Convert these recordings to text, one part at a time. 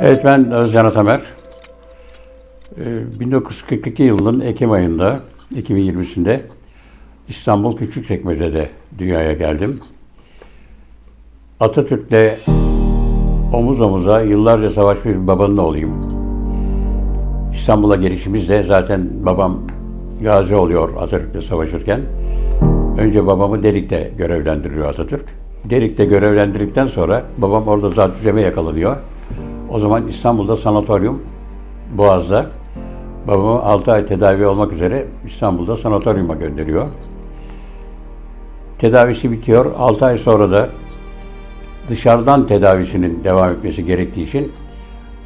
Evet ben Özcan Atamer. Ee, 1942 yılının Ekim ayında, 2020'sinde İstanbul Küçükçekmece'de dünyaya geldim. Atatürk'le omuz omuza yıllarca savaşmış bir babanın oğluyum. İstanbul'a gelişimizde zaten babam gazi oluyor Atatürk'le savaşırken. Önce babamı Derik'te görevlendiriyor Atatürk. Derik'te görevlendirdikten sonra babam orada zatüzeme yakalanıyor. O zaman İstanbul'da sanatoryum Boğaz'da. Babamı 6 ay tedavi olmak üzere İstanbul'da sanatoryuma gönderiyor. Tedavisi bitiyor. 6 ay sonra da dışarıdan tedavisinin devam etmesi gerektiği için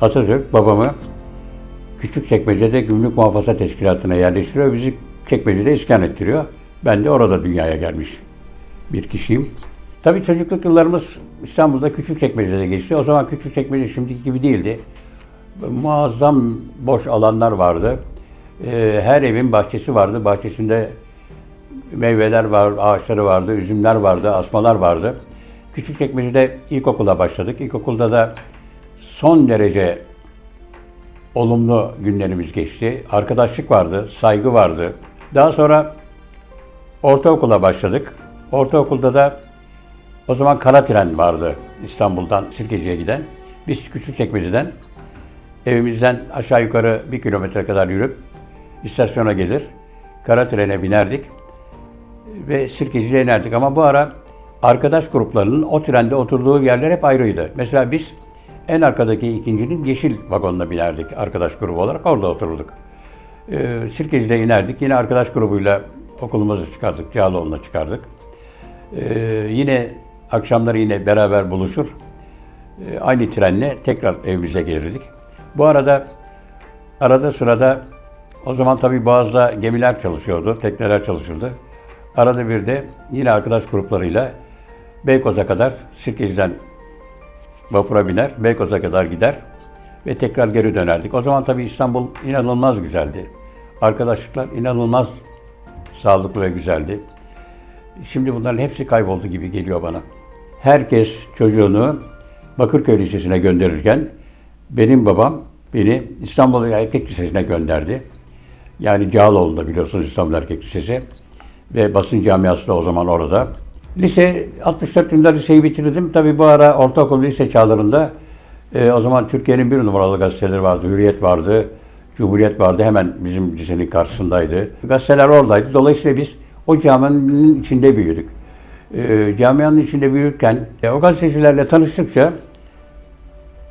Atatürk babamı Küçükçekmece'de Gümrük Muhafaza Teşkilatı'na yerleştiriyor. Bizi çekmecede iskan ettiriyor. Ben de orada dünyaya gelmiş bir kişiyim. Tabii çocukluk yıllarımız İstanbul'da Küçükçekmece'de geçti. O zaman Küçükçekmece şimdiki gibi değildi. Muazzam boş alanlar vardı. Ee, Her evin bahçesi vardı. Bahçesinde meyveler var, ağaçları vardı, üzümler vardı, asmalar vardı. Küçükçekmece'de ilkokula başladık. İlkokulda da son derece olumlu günlerimiz geçti. Arkadaşlık vardı, saygı vardı. Daha sonra ortaokula başladık. Ortaokulda da o zaman kara tren vardı İstanbul'dan Sirkeci'ye giden. Biz Küçükçekmece'den evimizden aşağı yukarı bir kilometre kadar yürüp istasyona gelir. Kara trene binerdik ve Sirkeci'ye inerdik. Ama bu ara arkadaş gruplarının o trende oturduğu yerler hep ayrıydı. Mesela biz en arkadaki ikincinin yeşil vagonuna binerdik arkadaş grubu olarak. Orada otururduk. Ee, Sirkeci'de inerdik. Yine arkadaş grubuyla okulumuzu çıkardık. Cağaloğlu'na çıkardık. Ee, yine akşamları yine beraber buluşur. Ee, aynı trenle tekrar evimize gelirdik. Bu arada arada sırada o zaman tabii Boğaz'da gemiler çalışıyordu, tekneler çalışırdı. Arada bir de yine arkadaş gruplarıyla Beykoz'a kadar Sirkeci'den vapura biner, Beykoz'a kadar gider ve tekrar geri dönerdik. O zaman tabii İstanbul inanılmaz güzeldi. Arkadaşlıklar inanılmaz sağlıklı ve güzeldi. Şimdi bunların hepsi kayboldu gibi geliyor bana. Herkes çocuğunu Bakırköy Lisesi'ne gönderirken benim babam beni İstanbul Erkek Lisesi'ne gönderdi. Yani Cağaloğlu'nda biliyorsunuz İstanbul Erkek Lisesi ve basın camiası da o zaman orada. Lise 64 yılında liseyi bitirdim. Tabii bu ara ortaokul lise çağlarında e, o zaman Türkiye'nin bir numaralı gazeteleri vardı. Hürriyet vardı, Cumhuriyet vardı. Hemen bizim lisenin karşısındaydı. Gazeteler oradaydı. Dolayısıyla biz o camianın içinde büyüdük. E, camianın içinde büyürken e, o gazetecilerle tanıştıkça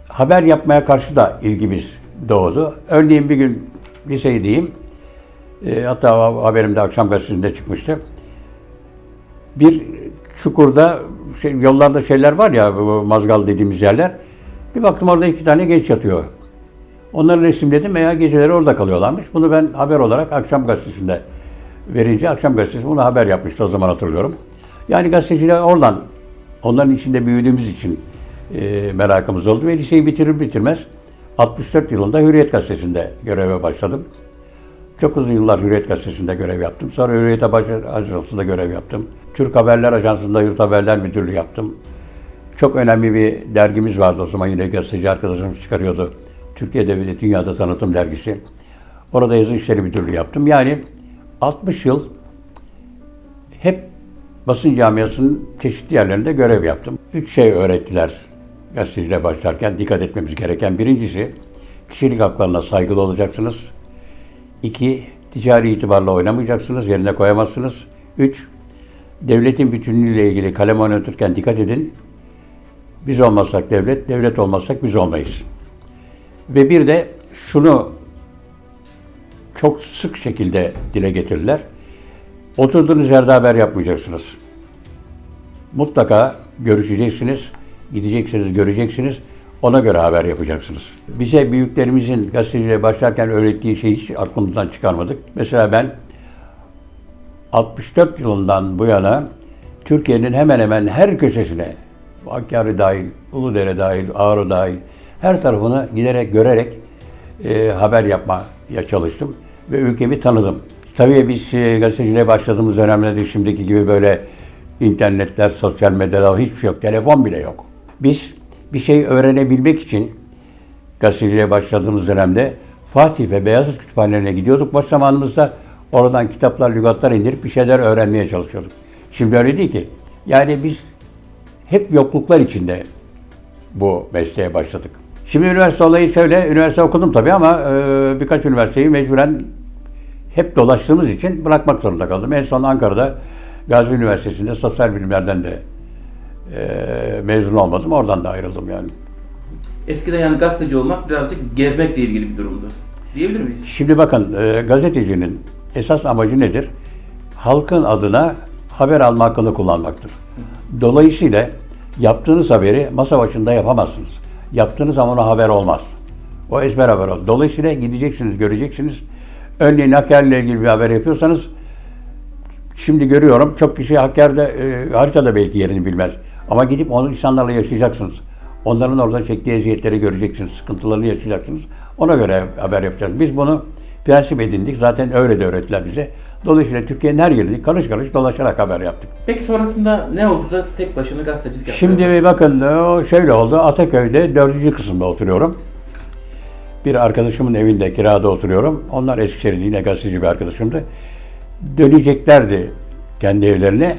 haber yapmaya karşı da ilgimiz doğdu. Örneğin bir gün lisedeyim. E, hatta haberimde akşam gazetesinde çıkmıştı. Bir çukurda şey, yollarda şeyler var ya bu mazgal dediğimiz yerler. Bir baktım orada iki tane genç yatıyor. Onları resimledim veya geceleri orada kalıyorlarmış. Bunu ben haber olarak akşam gazetesinde verince akşam gazetesi bunu haber yapmıştı o zaman hatırlıyorum. Yani gazeteciler oradan onların içinde büyüdüğümüz için e, merakımız oldu ve liseyi bitirir bitirmez 64 yılında Hürriyet Gazetesi'nde göreve başladım. Çok uzun yıllar Hürriyet Gazetesi'nde görev yaptım. Sonra Hürriyet Ajansı'nda görev yaptım. Türk Haberler Ajansı'nda Yurt Haberler Müdürlüğü yaptım. Çok önemli bir dergimiz vardı o zaman yine gazeteci arkadaşımız çıkarıyordu. Türkiye'de ve dünyada tanıtım dergisi. Orada yazı işleri müdürlüğü yaptım. Yani 60 yıl hep basın camiasının çeşitli yerlerinde görev yaptım. Üç şey öğrettiler gazeteciliğe başlarken dikkat etmemiz gereken. Birincisi, kişilik haklarına saygılı olacaksınız. İki, ticari itibarla oynamayacaksınız, yerine koyamazsınız. Üç, devletin bütünlüğüyle ilgili kalem oynatırken dikkat edin. Biz olmazsak devlet, devlet olmazsak biz olmayız. Ve bir de şunu çok sık şekilde dile getirirler. Oturduğunuz yerde haber yapmayacaksınız. Mutlaka görüşeceksiniz, gideceksiniz, göreceksiniz. Ona göre haber yapacaksınız. Bize büyüklerimizin gazeteciliğe başlarken öğrettiği şeyi hiç aklımızdan çıkarmadık. Mesela ben 64 yılından bu yana Türkiye'nin hemen hemen her köşesine, Hakkari dahil, Uludere dahil, Ağrı dahil, her tarafını giderek, görerek e, haber yapmaya çalıştım ve ülkemi tanıdım. Tabii biz e, gazeteciliğe başladığımız dönemlerde şimdiki gibi böyle internetler, sosyal medyalar hiçbir şey yok. Telefon bile yok. Biz bir şey öğrenebilmek için gazeteciliğe başladığımız dönemde Fatih ve Beyazıt kütüphanelerine gidiyorduk. Boş zamanımızda oradan kitaplar, lügatlar indirip bir şeyler öğrenmeye çalışıyorduk. Şimdi öyle değil ki. Yani biz hep yokluklar içinde bu mesleğe başladık. Şimdi üniversite olayı şöyle, üniversite okudum tabii ama e, birkaç üniversiteyi mecburen hep dolaştığımız için bırakmak zorunda kaldım. En son Ankara'da Gazi Üniversitesi'nde sosyal bilimlerden de e, mezun olmadım. Oradan da ayrıldım yani. Eskiden yani gazeteci olmak birazcık gezmekle ilgili bir durumdu. Diyebilir miyiz? Şimdi bakın e, gazetecinin esas amacı nedir? Halkın adına haber alma hakkını kullanmaktır. Dolayısıyla yaptığınız haberi masa başında yapamazsınız. Yaptığınız zaman o haber olmaz. O ezber haber olur. Dolayısıyla gideceksiniz, göreceksiniz. Örneğin Hakkari'yle ilgili bir haber yapıyorsanız Şimdi görüyorum çok kişi Hakkari'de e, haritada belki yerini bilmez. Ama gidip onu insanlarla yaşayacaksınız. Onların orada çektiği eziyetleri göreceksiniz, sıkıntılarını yaşayacaksınız. Ona göre haber yapacağız. Biz bunu prensip edindik. Zaten öyle de öğrettiler bize. Dolayısıyla Türkiye'nin her yerini karış karış dolaşarak haber yaptık. Peki sonrasında ne oldu da tek başına gazetecilik yaptın? Şimdi bakın o şöyle oldu. Ataköy'de dördüncü kısımda oturuyorum. Bir arkadaşımın evinde kirada oturuyorum. Onlar Eskişehir'de yine gazeteci bir arkadaşımdı. Döneceklerdi kendi evlerine.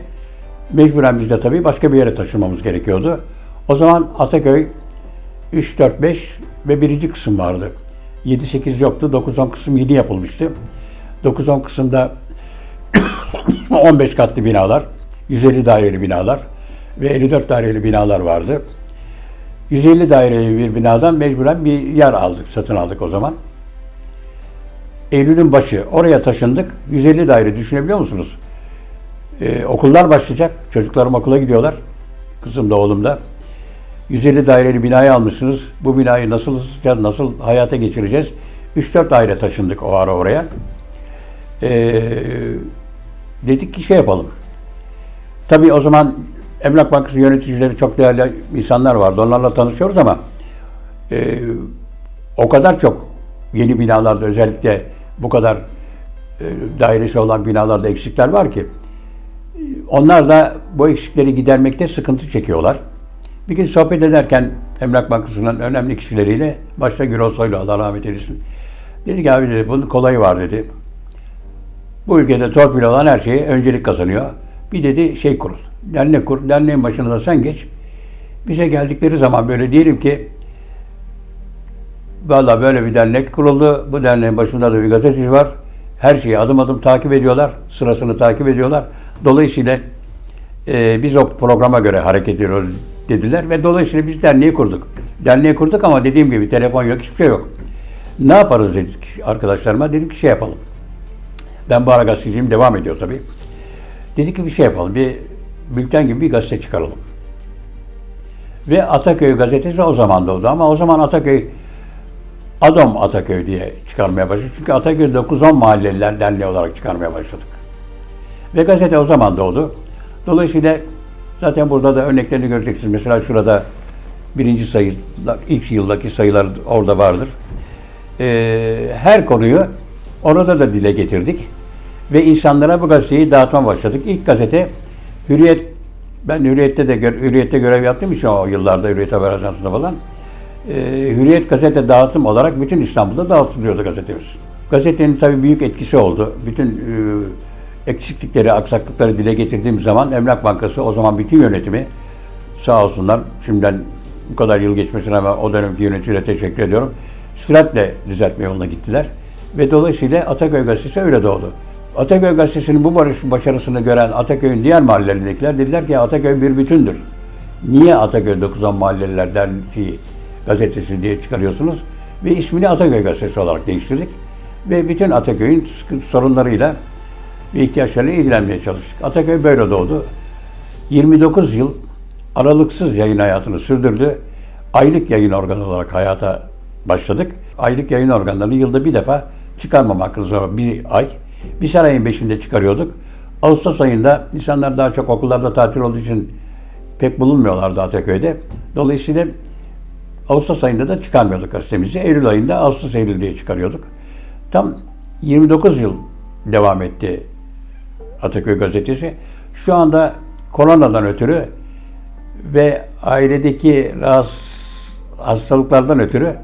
Mecburen biz de tabii başka bir yere taşınmamız gerekiyordu. O zaman Ataköy 3, 4, 5 ve birinci kısım vardı. 7, 8 yoktu. 9, 10 kısım yeni yapılmıştı. 9, 10 kısımda 15 katlı binalar, 150 daireli binalar ve 54 daireli binalar vardı. 150 daireli bir binadan mecburen bir yer aldık, satın aldık o zaman. Eylül'ün başı oraya taşındık. 150 daire düşünebiliyor musunuz? Ee, okullar başlayacak. Çocuklarım okula gidiyorlar. Kızım da oğlum da. 150 daireli binayı almışsınız. Bu binayı nasıl ısıtacağız, nasıl hayata geçireceğiz? 3-4 daire taşındık o ara oraya. Ee, dedik ki şey yapalım. Tabii o zaman Emlak Bankası yöneticileri çok değerli insanlar vardı. Onlarla tanışıyoruz ama e, o kadar çok yeni binalarda özellikle bu kadar e, dairesi olan binalarda eksikler var ki onlar da bu eksikleri gidermekte sıkıntı çekiyorlar. Bir gün sohbet ederken Emlak Bankası'nın önemli kişileriyle başta Gürol Soylu Allah rahmet eylesin. Dedi ki abi dedi bunun kolayı var dedi. Bu ülkede torpil olan her şeye öncelik kazanıyor. Bir dedi şey kurul. Dernek kur. Derneğin başına da sen geç. Bize geldikleri zaman böyle diyelim ki Valla böyle bir dernek kuruldu. Bu derneğin başında da bir gazeteci var. Her şeyi adım adım takip ediyorlar. Sırasını takip ediyorlar. Dolayısıyla e, biz o programa göre hareket ediyoruz dediler ve dolayısıyla biz derneği kurduk. Derneği kurduk ama dediğim gibi telefon yok, hiçbir şey yok. Ne yaparız dedik arkadaşlarıma. Dedik ki şey yapalım. Ben bu ara gazeteciyim, devam ediyor tabii. Dedik ki bir şey yapalım, bir bülten gibi bir gazete çıkaralım. Ve Ataköy gazetesi o zaman da oldu ama o zaman Ataköy Adom Ataköy diye çıkarmaya başladık. Çünkü Ataköy 9-10 mahalleliler derneği olarak çıkarmaya başladık. Ve gazete o zaman doğdu. Dolayısıyla zaten burada da örneklerini göreceksiniz. Mesela şurada birinci sayı, ilk yıldaki sayılar orada vardır. Ee, her konuyu orada da dile getirdik. Ve insanlara bu gazeteyi dağıtma başladık. İlk gazete Hürriyet, ben Hürriyet'te de Hürriyet'te görev yaptığım için o yıllarda Hürriyet Haber Ajansı'nda falan. Ee, Hürriyet gazete dağıtım olarak bütün İstanbul'da dağıtılıyordu gazetemiz. Gazetenin tabii büyük etkisi oldu. Bütün e, eksiklikleri, aksaklıkları dile getirdiğim zaman Emlak Bankası o zaman bütün yönetimi sağ olsunlar şimdiden bu kadar yıl geçmesine rağmen o dönemki yöneticilere teşekkür ediyorum. Süratle düzeltme yoluna gittiler. Ve dolayısıyla Ataköy Gazetesi öyle doğdu. Ataköy Gazetesi'nin bu barış başarısını gören Ataköy'ün diğer mahallelerindekiler dediler ki Ataköy bir bütündür. Niye Ataköy 910 Mahalleliler Derneği gazetesi diye çıkarıyorsunuz? Ve ismini Ataköy Gazetesi olarak değiştirdik. Ve bütün Ataköy'ün sorunlarıyla ve ihtiyaçlarıyla ilgilenmeye çalıştık. Ataköy böyle doğdu. 29 yıl aralıksız yayın hayatını sürdürdü. Aylık yayın organı olarak hayata başladık. Aylık yayın organlarını yılda bir defa çıkarmam hakkınız var. Bir ay. Biz her ayın çıkarıyorduk. Ağustos ayında insanlar daha çok okullarda tatil olduğu için pek bulunmuyorlardı Ataköy'de. Dolayısıyla Ağustos ayında da çıkarmıyorduk gazetemizi. Eylül ayında Ağustos Eylül diye çıkarıyorduk. Tam 29 yıl devam etti Ataköy gazetesi. Şu anda koronadan ötürü ve ailedeki rahatsız hastalıklardan ötürü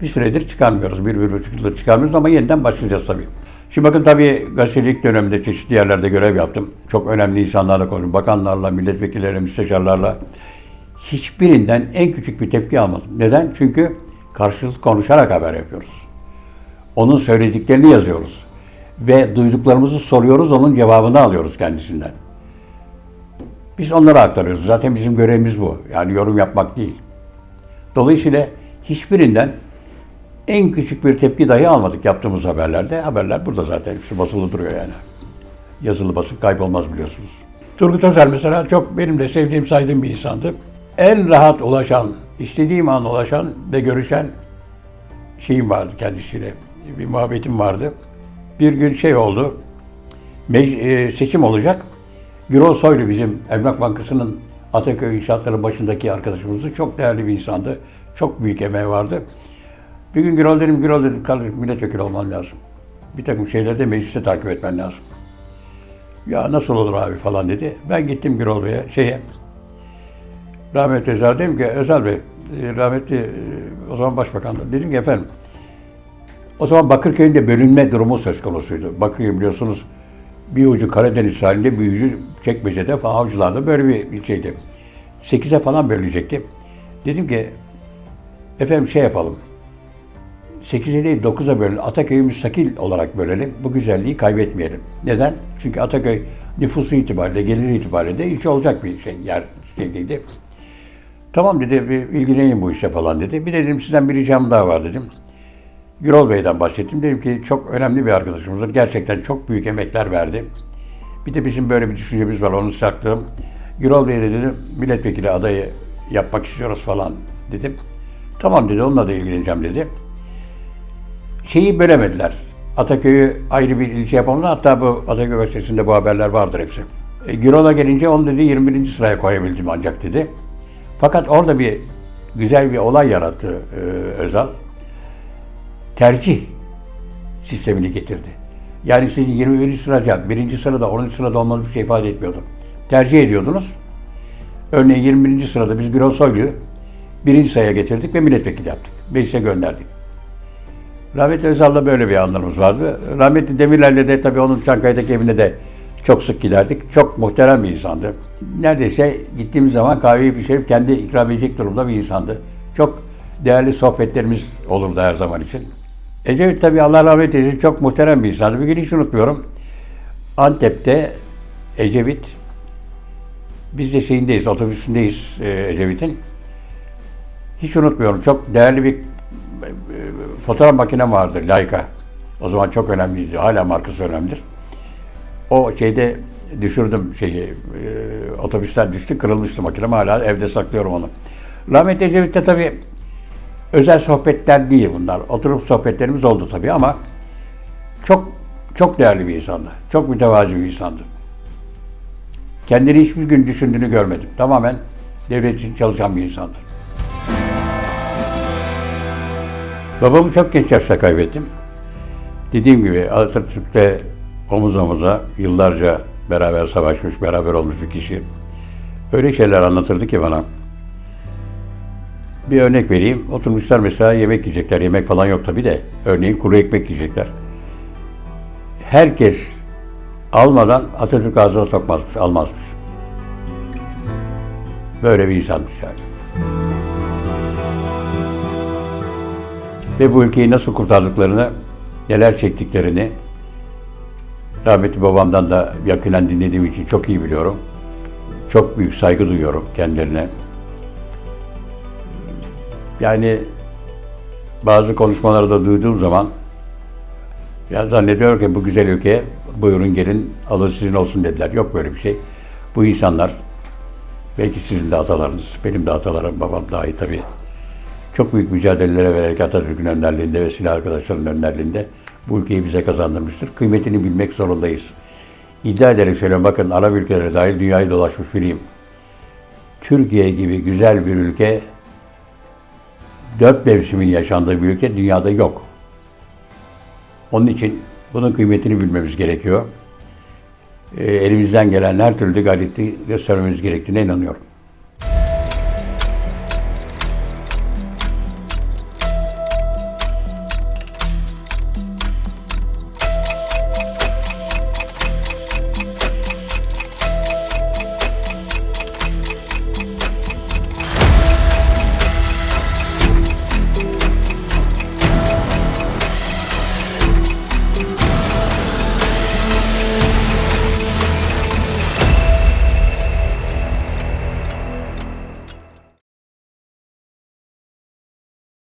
Bir süredir çıkarmıyoruz. Bir, bir buçuk yıldır çıkarmıyoruz ama yeniden başlayacağız tabii. Şimdi bakın tabii gazetecilik döneminde çeşitli yerlerde görev yaptım. Çok önemli insanlarla konuştum. Bakanlarla, milletvekilleriyle, müsteşarlarla. Hiçbirinden en küçük bir tepki almadım. Neden? Çünkü karşılıklı konuşarak haber yapıyoruz. Onun söylediklerini yazıyoruz. Ve duyduklarımızı soruyoruz, onun cevabını alıyoruz kendisinden. Biz onlara aktarıyoruz. Zaten bizim görevimiz bu. Yani yorum yapmak değil. Dolayısıyla hiçbirinden en küçük bir tepki dahi almadık yaptığımız haberlerde. Haberler burada zaten. Hepsi basılı duruyor yani. Yazılı basın kaybolmaz biliyorsunuz. Turgut Özel mesela çok benim de sevdiğim, saydığım bir insandı. En rahat ulaşan, istediğim an ulaşan ve görüşen şeyim vardı kendisiyle. Bir muhabbetim vardı. Bir gün şey oldu. e, seçim olacak. Gürol Soylu bizim Emlak Bankası'nın Ataköy İnşaatların başındaki arkadaşımızdı. Çok değerli bir insandı. Çok büyük emeği vardı. Bir gün Gürol dedim, Gürol dedim, kardeşim milletvekili olman lazım. Bir takım şeyleri de mecliste takip etmen lazım. Ya nasıl olur abi falan dedi. Ben gittim Gürol Bey'e, şeye, rahmetli Özel dedim ki, Özel Bey, e, rahmetli e, o zaman başbakan da. Dedim ki efendim, o zaman Bakırköy'ün de bölünme durumu söz konusuydu. Bakırköy biliyorsunuz bir ucu Karadeniz sahilinde, bir ucu Çekmece'de falan avcılarda böyle bir, şeydi. Sekize falan bölünecekti. Dedim ki efendim şey yapalım. 8'e değil 9'a bölelim. Ataköy'ü müstakil olarak bölelim. Bu güzelliği kaybetmeyelim. Neden? Çünkü Ataköy nüfusu itibariyle, gelir itibariyle de hiç olacak bir şey, yer şeydeydi. Tamam dedi, bir ilgilenin bu işe falan dedi. Bir de dedim sizden bir ricam daha var dedim. Gürol Bey'den bahsettim. Dedim ki çok önemli bir arkadaşımızdır. Gerçekten çok büyük emekler verdi. Bir de bizim böyle bir düşüncemiz var, onu saklığım. Gürol Bey de dedim, milletvekili adayı yapmak istiyoruz falan dedim. Tamam dedi, onunla da ilgileneceğim dedi. Şeyi bölemediler. Ataköy'ü ayrı bir ilçe yapamadılar. Hatta bu Ataköy gazetesinde bu haberler vardır hepsi. E, Gürol'a gelince onu dedi 21. sıraya koyabildim ancak dedi. Fakat orada bir güzel bir olay yarattı e, Özal. Tercih sistemini getirdi. Yani sizin 21. sırada, 1. sırada, 10. sırada olmanız bir şey ifade etmiyordu. Tercih ediyordunuz. Örneğin 21. sırada biz Gürol Soylu'yu birinci sıraya getirdik ve. Meclise gönderdik. Rahmetli Özal'la böyle bir anlarımız vardı. Rahmetli Demirler'le de tabii onun Çankaya'daki evine de çok sık giderdik. Çok muhterem bir insandı. Neredeyse gittiğimiz zaman kahveyi pişirip kendi ikram edecek durumda bir insandı. Çok değerli sohbetlerimiz olurdu her zaman için. Ecevit tabii Allah rahmet eylesin çok muhterem bir insandı. Bir gün hiç unutmuyorum. Antep'te Ecevit biz de şeyindeyiz, otobüsündeyiz e, Ecevit'in. Hiç unutmuyorum. Çok değerli bir fotoğraf makinem vardı Leica. O zaman çok önemliydi. Hala markası önemlidir. O şeyde düşürdüm şeyi. E, otobüsten düştü, kırılmıştı makinem. Hala evde saklıyorum onu. Rahmetli Ecevit'te tabii özel sohbetler değil bunlar. Oturup sohbetlerimiz oldu tabii ama çok çok değerli bir insandı. Çok mütevazi bir insandı. Kendini hiçbir gün düşündüğünü görmedim. Tamamen devlet için çalışan bir insandı. Babamı çok genç yaşta kaybettim. Dediğim gibi Atatürk'te omuz omuza yıllarca beraber savaşmış, beraber olmuş bir kişi. Öyle şeyler anlatırdı ki bana. Bir örnek vereyim. Oturmuşlar mesela yemek yiyecekler. Yemek falan yok tabii de. Örneğin kuru ekmek yiyecekler. Herkes almadan Atatürk ağzına sokmazmış, almazmış. Böyle bir insanmış yani. Ve bu ülkeyi nasıl kurtardıklarını, neler çektiklerini rahmetli babamdan da yakinen dinlediğim için çok iyi biliyorum. Çok büyük saygı duyuyorum kendilerine. Yani bazı konuşmaları da duyduğum zaman ya zannediyorum ki bu güzel ülkeye buyurun gelin alın sizin olsun dediler. Yok böyle bir şey. Bu insanlar belki sizin de atalarınız, benim de atalarım, babam dahil tabii. Çok büyük mücadelelere vererek Atatürk'ün önderliğinde ve silah arkadaşlarının önderliğinde bu ülkeyi bize kazandırmıştır. Kıymetini bilmek zorundayız. İddia ederek söylüyorum bakın Arap ülkeleri dahil dünyayı dolaşmış biriyim. Türkiye gibi güzel bir ülke dört mevsimin yaşandığı bir ülke dünyada yok. Onun için bunun kıymetini bilmemiz gerekiyor. Ee, elimizden gelen her türlü gayreti göstermemiz gerektiğine inanıyorum.